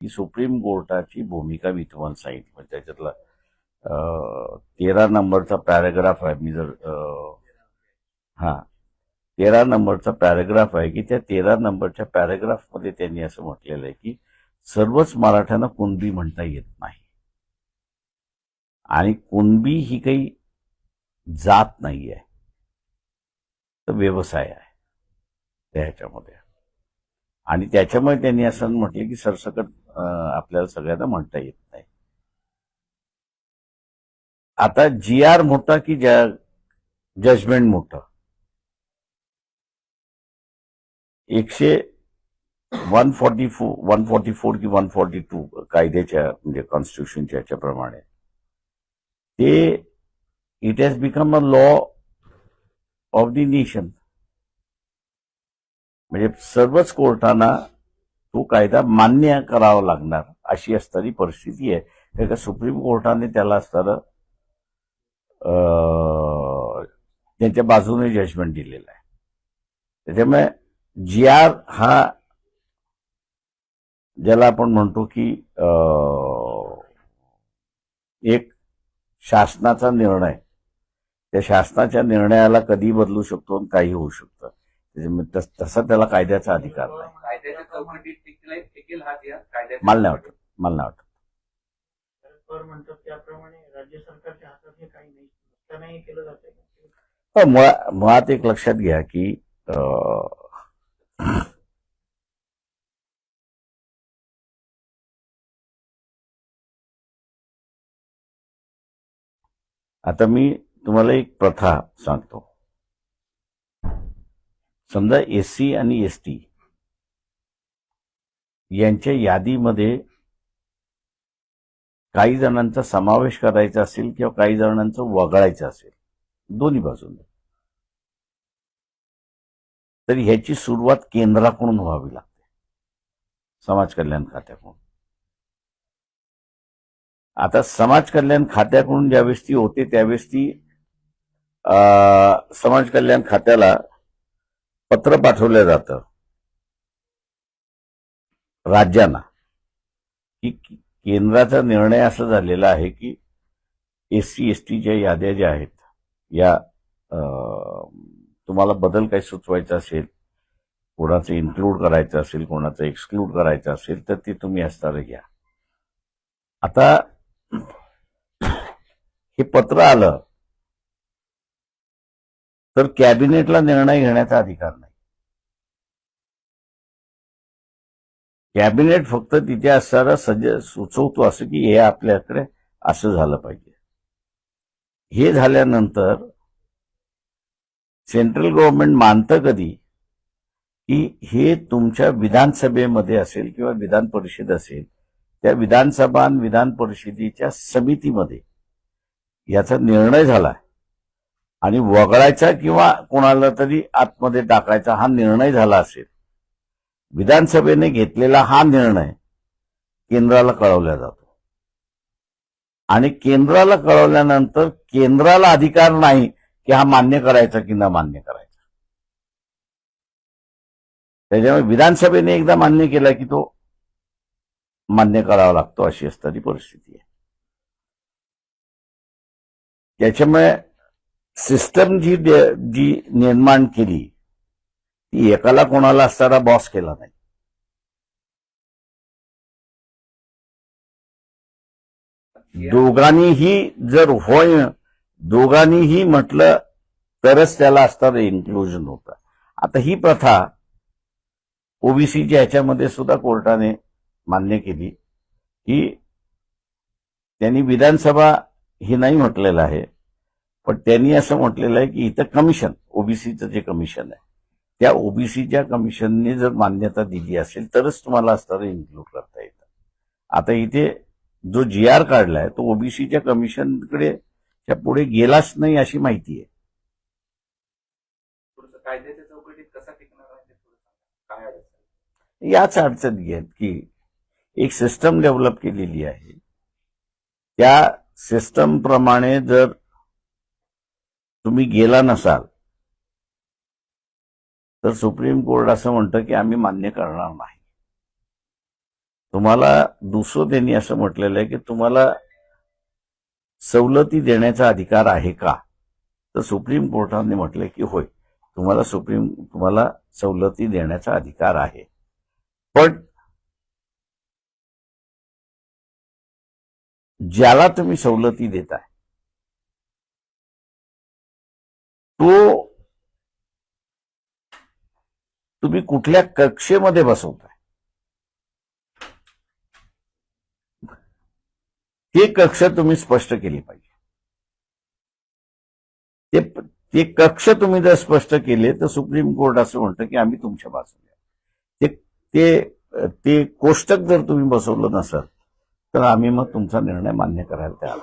ही supreme कोर्टाची भूमिका मी तुम्हाला सांगितली. म्हणजे त्याच्यातला तेरा नंबरचा पॅराग्राफ आहे. मी जर हा तेरा नंबरचा पॅराग्राफ आहे की त्या तेरा नंबरच्या पॅराग्राफमध्ये त्यांनी असं म्हटलेलं आहे की सर्वच मराठ्यांना कुणबी म्हणता येत नाही. आणि कुणबी ही काही जात नाही आहे तर व्यवसाय आहे. त्या ह्याच्यामध्ये. आणि त्याच्यामुळे त्यांनी असं म्हटलं की सरसकट आपल्याला सगळ्यांना म्हणता येत नाही. आता जी आर मोठा की जजमेंट मोठं? एकशे one forty four one forty four की वन फॉर्टी टू कायद्याच्या म्हणजे कॉन्स्टिट्युशनच्या याच्याप्रमाणे. ते it has become a law of the nation म्हणजे सर्वच कोर्टांना तो कायदा मान्य करावा लागणार अशी असणारी परिस्थिती आहे. का सुप्रीम कोर्टाने त्याला असताना अं, त्यांच्या बाजूने जजमेंट दिलेलं आहे. त्याच्यामुळे जी आर हा ज्याला आपण म्हणतो की अं, एक शासनाचा निर्णय. त्या शासनाच्या निर्णयाला कधी बदलू शकतो आणि काही होऊ शकतं. तस- त्याला कायद्याचा अधिकार नाही. हा मला नाही वाटत मला नाही वाटत. शरद पवार म्हणतात त्याप्रमाणे राज्य सरकारच्या हातात हे काही नाही. नसतानाही केलं जाते मुळा- मुळात एक लक्षात घ्या की आता मी तुम्हाला एक प्रथा सांगतो. समजा एस सी आणि एस टी यांच्या यादीमध्ये काही जणांचा समावेश करायचा असेल किंवा काही जणांचं वगळायचं असेल दोन्ही बाजूने. तर ह्याची सुरुवात केंद्राकडून व्हावी लागते समाज कल्याण खात्याकडून. आता समाज कल्याण खात्याकडून ज्यावेळेस ती होते त्यावेळेस ती समाज कल्याण खात्याला पत्र पाठवलं जातं. राज्यांना. की केंद्राचा निर्णय असा झालेला आहे की एस सी एस टीच्या याद्या ज्या आहेत या तुम्हाला बदल काही सुचवायचा असेल कोणाचं इन्क्लूड करायचं असेल कोणाचं एक्सक्लूड करायचं असेल तर ते तुम्ही असताना घ्या. आता हे पत्र आलं तर कॅबिनेटला निर्णय घेण्याचा अधिकार नाही. कॅबिनेट फक्त तिथे असणारा सज सुचवतो असं की हे आपल्याकडे असं झालं पाहिजे. हे झाल्यानंतर सेंट्रल गव्हर्नमेंट मानतं कधी की हे तुमच्या विधानसभेमध्ये असेल किंवा विधान परिषद असेल त्या विधानसभा आणि विधान परिषदेच्या समितीमध्ये याचा निर्णय झाला आणि वगळायचा किंवा कोणाला तरी आतमध्ये टाकायचा हा निर्णय झाला असेल. विधानसभेने घेतलेला हा निर्णय केंद्राला कळवला जातो. आणि केंद्राला कळवल्यानंतर केंद्राला अधिकार नाही की हा मान्य करायचा की न मान्य करायचा. त्याच्यामुळे विधानसभेने एकदा मान्य केला की तो मान्य करावा लागतो अशी असणारी परिस्थिती आहे. त्याच्यामुळे सिस्टम जी जी निर्माण केली ती एकाला कोणाला असणारा बॉस केला नाही. दोघांनीही जर होय दोघांनीही म्हटलं तरच त्याला असणारं इन्क्लुजन होतं. आता ही प्रथा ओबीसीच्या ह्याच्यामध्ये सुद्धा कोर्टाने मान्य केली की त्यांनी विधानसभा हे नाही म्हटलेलं आहे. पण त्यांनी असं म्हटलेलं आहे की इथं कमिशन ओबीसीचं जे कमिशन आहे त्या ओबीसीच्या कमिशनने जर मान्यता दिली असेल तरच तुम्हाला असणारं इन्क्लूड करता येतं. आता इथे जो जी आर काढलाय तो ओबीसीच्या कमिशनकडे त्या पुढे गेलाच नाही अशी माहिती आहे. थोडंसं कायद्याच्या चौकटीत कसा टिकणार आहे याच अडचणी आहेत की एक सिस्टम डेव्हलप केलेली आहे. त्या सिस्टम प्रमाणे जर तुम्ही गेला नसाल तर सुप्रीम कोर्ट असं म्हणतं की आम्ही मान्य करणार नाही. तुम्हाला दुसरं त्यांनी असं म्हटलेलं आहे की तुम्हाला सवलती देण्याचा अधिकार आहे का? तर सुप्रीम कोर्टाने म्हटलं की होय तुम्हाला सुप्रीम तुम्हाला सवलती देण्याचा अधिकार आहे. पण ज्याला तुम्ही सवलती देताय तो तुम्ही कुठल्या कक्षेमध्ये बसवताय? ते कक्ष तुम्ही स्पष्ट केली पाहिजे. ते ते कक्ष तुम्ही जर स्पष्ट केले तर सुप्रीम कोर्ट असं म्हणतं की आम्ही तुमच्या बाजूला ते ते ते कोष्टक जर तुम्ही बसवलं नसाल तर आम्ही मग तुमचा निर्णय मान्य करायला तयार